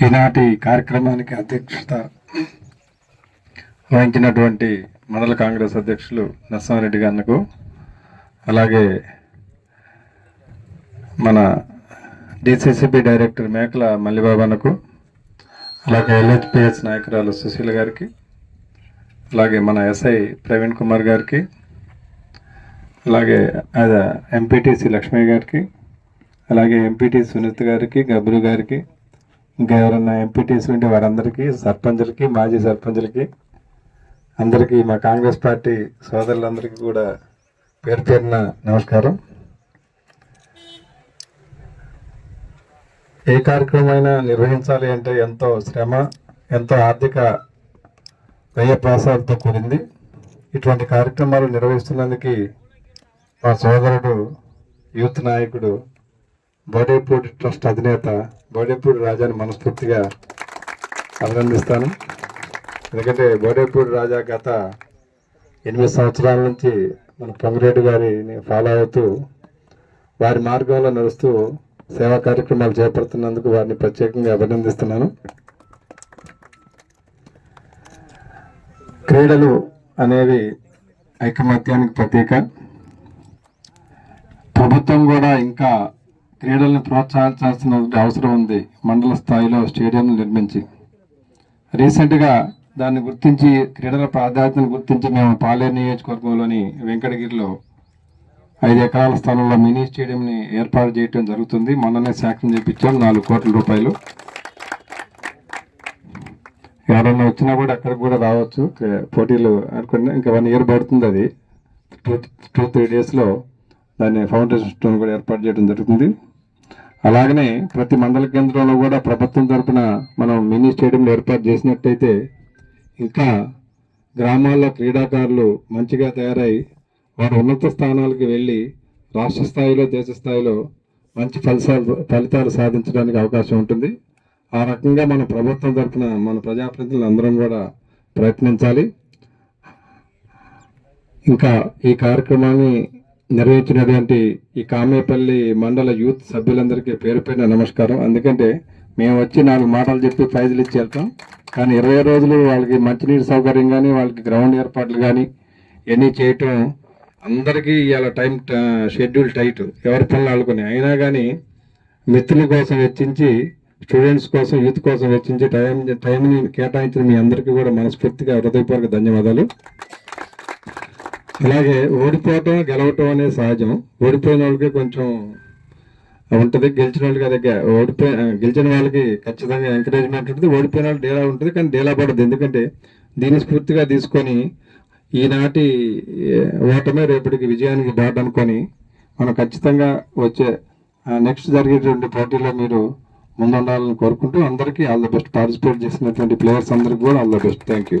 ఈనాటి కార్యక్రమానికి అధ్యక్షత వహించినటువంటి మండల కాంగ్రెస్ అధ్యక్షులు నరసింహారెడ్డి గారికి అలాగే మన డిసిసిబి డైరెక్టర్ మేకల మల్లిబాబన్నకు అలాగే ఎల్హెచ్పిఎస్ నాయకురాలు సుశీల గారికి అలాగే మన ఎస్ఐ ప్రవీణ్ కుమార్ గారికి అలాగే ఎంపీటీసీ లక్ష్మీ గారికి అలాగే ఎంపీటీ సునీత్ గారికి గబ్రు గారికి ఇంకా ఎవరన్నా ఎంపీటీస్ ఉంటే వారందరికీ సర్పంచులకి మాజీ సర్పంచులకి అందరికీ మా కాంగ్రెస్ పార్టీ సోదరులందరికీ కూడా పేరు పేరున నమస్కారం. ఏ కార్యక్రమం అయినా నిర్వహించాలి అంటే ఎంతో శ్రమ ఎంతో ఆర్థిక వ్యయప్రాసాలతో కూడింది. ఇటువంటి కార్యక్రమాలు నిర్వహిస్తున్నందుకు మా సోదరుడు యూత్ నాయకుడు బోడేపూడి ట్రస్ట్ అధినేత బోడేపూడి రాజాని మనస్ఫూర్తిగా అభినందిస్తాను. ఎందుకంటే బోడేపూడి రాజా గత ఎనిమిది సంవత్సరాల నుంచి మన పొంగిరెడ్డి గారిని ఫాలో అవుతూ వారి మార్గంలో నడుస్తూ సేవా కార్యక్రమాలు చేపడుతున్నందుకు వారిని ప్రత్యేకంగా అభినందిస్తున్నాను. క్రీడలు అనేవి ఐకమత్యానికి ప్రతీక. ప్రభుత్వం కూడా ఇంకా క్రీడలను ప్రోత్సహించాల్సిన అవసరం ఉంది. మండల స్థాయిలో స్టేడియంలు నిర్మించి. రీసెంట్గా దాన్ని గుర్తించి క్రీడల ప్రాధాన్యతను గుర్తించి మేము పాలేరు నియోజకవర్గంలోని వెంకటగిరిలో ఐదు ఎకరాల స్థలంలో మినీ స్టేడియంని ఏర్పాటు చేయడం జరుగుతుంది. మొన్ననే శాంక్షన్ చేయించాం నాలుగు కోట్ల రూపాయలు. ఎవరన్నా వచ్చినా కూడా అక్కడికి కూడా రావచ్చు. పోటీలు అనుకున్నా ఇంకా వన్ ఇయర్ పడుతుంది అది. టూ టూ త్రీ డేస్లో దాన్ని ఫౌండేషన్ స్టోన్ కూడా ఏర్పాటు చేయడం జరుగుతుంది. అలాగనే ప్రతి మండల కేంద్రంలో కూడా ప్రభుత్వం తరపున మనం మినీ స్టేడియంలు ఏర్పాటు చేసినట్టయితే ఇంకా గ్రామాల్లో క్రీడాకారులు మంచిగా తయారై వారు ఉన్నత స్థానాలకు వెళ్ళి రాష్ట్ర స్థాయిలో దేశ స్థాయిలో మంచి ఫలితాలు ఫలితాలు సాధించడానికి అవకాశం ఉంటుంది. ఆ రకంగా మన ప్రభుత్వం తరఫున మన ప్రజాప్రతినిధులు అందరం కూడా ప్రయత్నించాలి. ఇంకా ఈ కార్యక్రమాన్ని నిర్వహించినటువంటి ఈ కామేపల్లి మండల యూత్ సభ్యులందరికీ పేరు నమస్కారం. ఎందుకంటే మేము వచ్చి నాలుగు మాటలు చెప్పి ప్రైజులు ఇచ్చి వెళ్తాం. కానీ ఇరవై రోజులు వాళ్ళకి మంచినీటి సౌకర్యం కానీ వాళ్ళకి గ్రౌండ్ ఏర్పాట్లు కానీ ఇవన్నీ చేయటం అందరికీ ఇవాళ టైం షెడ్యూల్ టైట్. ఎవరి పనులు ఆడుకుని. అయినా కానీ మిత్రుల కోసం వెచ్చించి స్టూడెంట్స్ కోసం యూత్ కోసం వెచ్చించి టైం టైంని కేటాయించిన మీ అందరికీ కూడా మనస్ఫూర్తిగా హృదయపూర్వక ధన్యవాదాలు. అలాగే ఓడిపోవటం గెలవటం అనేది సహజం. ఓడిపోయిన వాళ్ళకి కొంచెం ఉంటుంది గెలిచిన వాళ్ళకి అదే ఓడిపోయిన ఓడిపోయి గెలిచిన వాళ్ళకి ఖచ్చితంగా ఎంకరేజ్మెంట్ ఉంటుంది ఓడిపోయిన వాళ్ళు డేలా ఉంటుంది కానీ డేలా పడదు. ఎందుకంటే దీన్ని స్ఫూర్తిగా తీసుకొని ఈనాటి ఓటమే రేపటికి విజయానికి బాట అనుకొని మనం ఖచ్చితంగా వచ్చే నెక్స్ట్ జరిగేటువంటి పోటీలో మీరు ముందుండాలని కోరుకుంటూ అందరికీ ఆల్ ద బెస్ట్. పార్టిసిపేట్ చేసినటువంటి ప్లేయర్స్ అందరికీ కూడా all the best. Thank you